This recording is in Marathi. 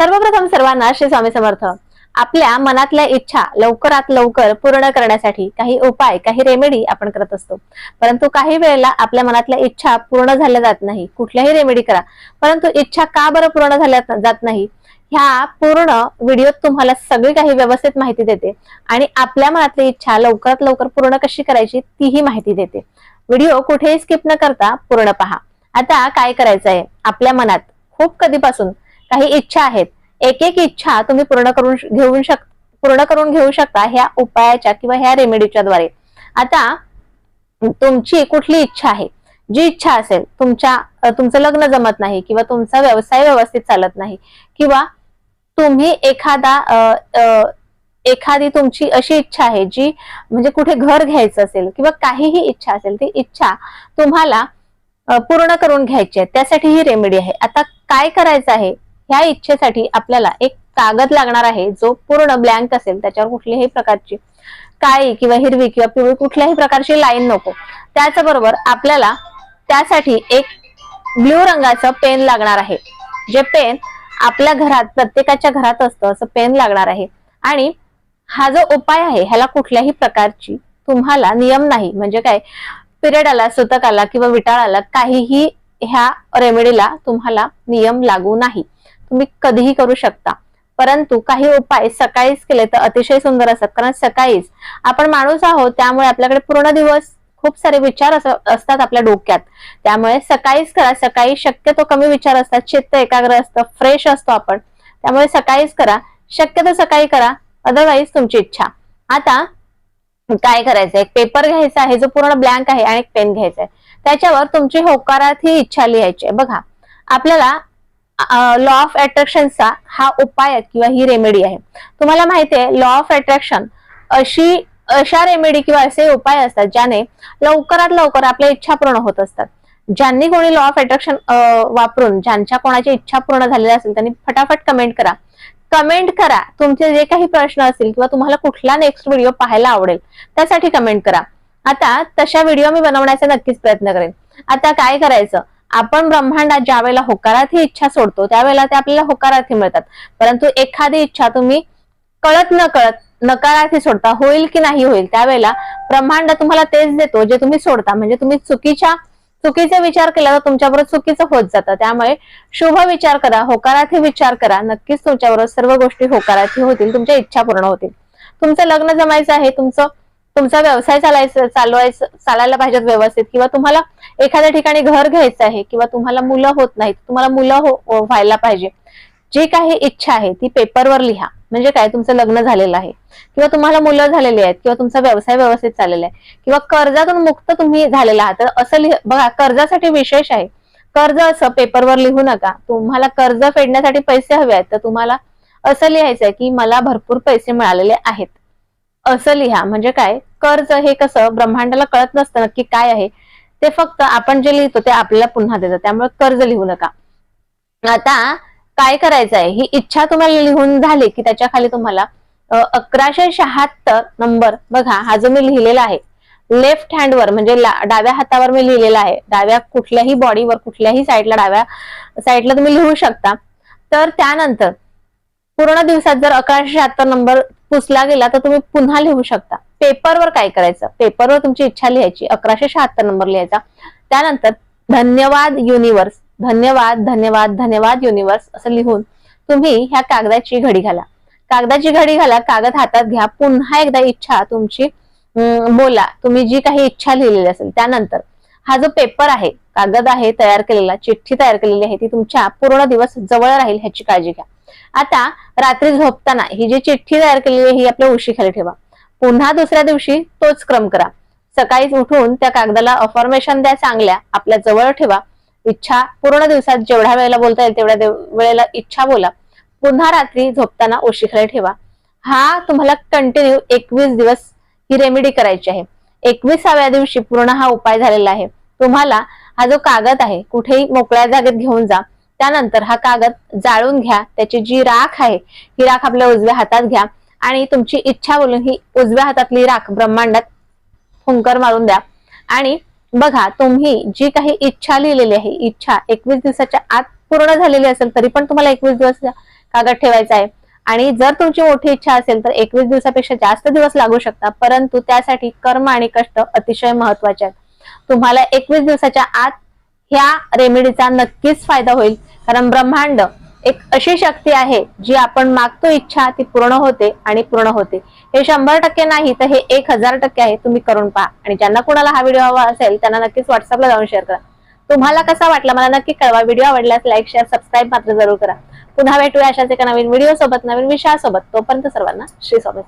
सर्वप्रथम सर्वांना श्री स्वामी समर्थ. आपल्या मनातल्या इच्छा लवकरात लवकर पूर्ण करण्यासाठी काही उपाय काही रेमेडी आपण करत असतो. परंतु काही वेळेला आपल्या मनातल्या इच्छा पूर्ण झाल्या जात नाही. कुठल्याही रेमेडी करा. परंतु इच्छा का बरं पूर्ण झाल्या जात नाही? ह्या पूर्ण व्हिडिओत तुम्हाला सगळी काही व्यवस्थित माहिती देते आणि आपल्या मनातली इच्छा लवकरात लवकर पूर्ण कशी करायची तीही माहिती देते. व्हिडिओ कुठेही स्किप न करता पूर्ण पहा. आता काय करायचं आहे आपल्या मनात खूप कधीपासून काही इच्छा आहेत. एक एक इच्छा तुम्ही पूर्ण करून घेऊन घेऊ शक पूर्ण करून घेऊ शकता ह्या उपायाच्या किंवा ह्या रेमेडीच्या द्वारे. आता तुमची कुठली इच्छा आहे? जी इच्छा असेल तुमच्या तुमचं लग्न जमत नाही किंवा तुमचा व्यवसाय व्यवस्थित चालत नाही किंवा तुम्ही एखादा एखादी तुमची अशी इच्छा आहे जी म्हणजे कुठे घर घ्यायचं असेल किंवा काहीही इच्छा असेल ती इच्छा तुम्हाला पूर्ण करून घ्यायची आहे. त्यासाठी ही रेमेडी आहे. आता काय करायचं आहे? ह्या इच्छेसाठी आपल्याला एक कागद लागणार आहे जो पूर्ण ब्लँक असेल त्याच्यावर कुठल्याही प्रकारची काळी किंवा हिरवी किंवा पिवळी कुठल्याही प्रकारची लाईन नको. त्याचबरोबर आपल्याला त्यासाठी एक ब्ल्यू रंगाचं पेन लागणार आहे. जे पेन आपल्या घरात प्रत्येकाच्या घरात असतं असं पेन लागणार आहे. आणि हा जो उपाय आहे ह्याला कुठल्याही प्रकारची तुम्हाला नियम नाही. म्हणजे काय? पिरियड आला सुतक आला किंवा विटाळ आला काहीही ह्या रेमेडीला तुम्हाला नियम लागू नाही. तुम्ही कधीही करू शकता. परंतु काही उपाय सकाळीच केले तर अतिशय सुंदर असतात. कारण सकाळीच आपण माणूस आहोत त्यामुळे आपल्याकडे पूर्ण दिवस खूप सारे विचार असतात आपल्या डोक्यात. त्यामुळे सकाळीच करा. सकाळी शक्यतो कमी विचार असतात. चित्त एकाग्र असतं. फ्रेश असतो आपण. त्यामुळे सकाळीच करा. शक्यतो सकाळी करा. अदरवाईज तुमची इच्छा. आता काय करायचं? एक पेपर घ्यायचा आहे. जो पूर्ण ब्लँक आहे आणि एक पेन घ्यायचा आहे. त्याच्यावर तुमची होकारात ही इच्छा लिहायची आहे. बघा. आपल्याला लॉ ऑफ अट्रॅक्शनचा हा उपाय किंवा ही रेमेडी आहे. तुम्हाला माहिती आहे लॉ ऑफ अट्रॅक्शन अशी अशा रेमेडी किंवा असे उपाय असतात ज्याने लवकरात लवकर आपल्या इच्छा पूर्ण होत असतात. ज्यांनी कोणी लॉ ऑफ अट्रॅक्शन वापरून ज्यांच्या कोणाची इच्छा पूर्ण झालेली असेल त्यांनी फटाफट कमेंट करा. कमेंट करा. तुमचे जे काही प्रश्न असतील किंवा तुम्हाला कुठला नेक्स्ट व्हिडिओ पाहायला आवडेल त्यासाठी कमेंट करा. आता तशा व्हिडिओ मी बनवण्याचा नक्कीच प्रयत्न करेन. आता काय करायचं? आपण ब्रह्मांडात ज्या वेळेला होकारात ही इच्छा सोडतो त्यावेळेला ते आपल्याला होकारार्थी मिळतात. परंतु एखादी इच्छा तुम्ही कळत न कळत नकारार्थी सोडता होईल की नाही होईल त्यावेळेला ब्रह्मांड तुम्हाला तेच देतो जे तुम्ही सोडता. म्हणजे तुम्ही चुकीच्या चुकीचे विचार केला तर तुमच्याबरोबर चुकीचं होत जातं. त्यामुळे शुभ विचार करा होकारार्थी विचार करा. नक्कीच तुमच्याबरोबर सर्व गोष्टी होकारार्थी होतील तुमच्या इच्छा पूर्ण होतील. तुमचं लग्न जमायचं आहे तुमचं तुमचा व्यवसाय चालायचं चालवायचं चालायला पाहिजेत व्यवस्थित किंवा तुम्हाला एखाद्या ठिकाणी घर घ्यायचं आहे किंवा तुम्हाला मुलं होत नाहीत तुम्हाला मुलं हो, हो व्हायला पाहिजे. जी काही इच्छा आहे ती पेपरवर लिहा. म्हणजे काय? तुमचं लग्न झालेलं आहे. किंवा तुम्हाला मुलं झालेली आहेत किंवा तुमचा व्यवसाय व्यवस्थित चाललेला आहे. किंवा कर्जातून मुक्त तुम्ही झालेला आहात. तर असं लिह बघा कर्जासाठी विशेष आहे. कर्ज असं पेपरवर लिहू नका. तुम्हाला कर्ज फेडण्यासाठी पैसे हवे आहेत. तर तुम्हाला असं लिहायचं आहे की मला भरपूर पैसे मिळालेले आहेत. असं लिहा. म्हणजे काय? कर्ज हे कसं? ब्रह्मांडाला कळत नसतं नक्की काय आहे. ते फक्त आपण जे लिहितो ते आपल्याला पुन्हा देतं. त्यामुळे कर्ज लिहू नका. आता काय करायचं आहे ही इच्छा तुम्हाला लिहून झाली की त्याच्याखाली तुम्हाला अकराशे शहात्तर नंबर बघा हा जो मी लिहिलेला आहे. लेफ्ट हँडवर म्हणजे डाव्या हातावर मी लिहिलेला आहे. डाव्या कुठल्याही बॉडीवर कुठल्याही साईडला डाव्या साईडला तुम्ही लिहू शकता. तर त्यानंतर पूर्ण दिवसात जर अकराशे शहात्तर नंबर पुसला गेला तर तुम्ही पुन्हा लिहू शकता. पेपरवर काय करायचं? पेपरवर तुमची इच्छा लिहायची. अकराशे शहात्तर नंबर लिहायचा. त्यानंतर धन्यवाद युनिवर्स धन्यवाद धन्यवाद धन्यवाद युनिवर्स असं लिहून तुम्ही ह्या कागदाची घडी घाला. कागदाची घडी घाला कागद हातात घ्या. पुन्हा एकदा इच्छा तुमची बोला. तुम्ही जी काही इच्छा लिहिलेली असेल. त्यानंतर हा जो पेपर आहे कागद आहे तयार केलेला चिठ्ठी तयार केलेली आहे ती तुमच्या पूर्ण दिवस जवळ राहील ह्याची काळजी घ्या. आता रात्री झोपताना ही जी चिठ्ठी तयार केलेली आहे ही आपल्या उशीखाली ठेवा. पुन्हा दुसऱ्या दिवशी तोच क्रम करा. सकाळीच उठून त्या कागदाला अफॉर्मेशन द्या चांगल्या आपल्या जवळ ठेवा. इच्छा पूर्ण दिवसात जेवढ्या वेळेला बोलता येईल तेवढ्या वेळेला इच्छा बोला. पुन्हा रात्री झोपताना उशीखाली ठेवा. हा तुम्हाला कंटिन्यू एकवीस दिवस ही रेमेडी करायची आहे. एकविसाव्या दिवशी पूर्ण हा उपाय झालेला आहे. तुम्हाला हा जो कागद आहे कुठेही मोकळ्या जागेत घेऊन जा. त्यानंतर हा कागद जाळून घ्या. त्याची जी राख आहे ही राख आपल्या उजव्या हातात घ्या. आणि तुमची इच्छा बोलून ही उजव्या हातातली राख ब्रह्मांडात फुंकर मारून द्या. आणि बघा तुम्ही जी काही इच्छा लिहिलेली आहे इच्छा एकवीस दिवसाच्या आत पूर्ण झालेली असेल तरी पण तुम्हाला एकवीस दिवस कागद ठेवायचा आहे. आणि जर तुमची मोठी इच्छा असेल तर एकवीस दिवसापेक्षा जास्त दिवस लागू शकता. परंतु त्यासाठी कर्म आणि कष्ट अतिशय महत्त्वाचे आहेत. तुम्हाला एकवीस दिवसाच्या आत ह्या रेमेडीचा नक्कीच फायदा होईल. कारण ब्रह्मांड एक अशी शक्ती आहे जी आपण मागतो इच्छा ती पूर्ण होते आणि पूर्ण होते. हे शंभर टक्के नाही तर हे एक हजार टक्के आहे तुम्ही करून पहा. आणि ज्यांना कोणाला हा व्हिडिओ हवा असेल त्यांना नक्कीच व्हॉट्सअपला जाऊन शेअर करा. तुम्हाला कसा वाटला मला नक्की कळवा. व्हिडिओ आवडल्यास लाईक शेअर सबस्क्राईब मात्र जरूर करा. पुन्हा भेटूया अशाच एका नवीन व्हिडिओ सोबत नवीन विषयासोबत. तोपर्यंत सर्वांना श्री स्वामी